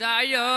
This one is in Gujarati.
જાય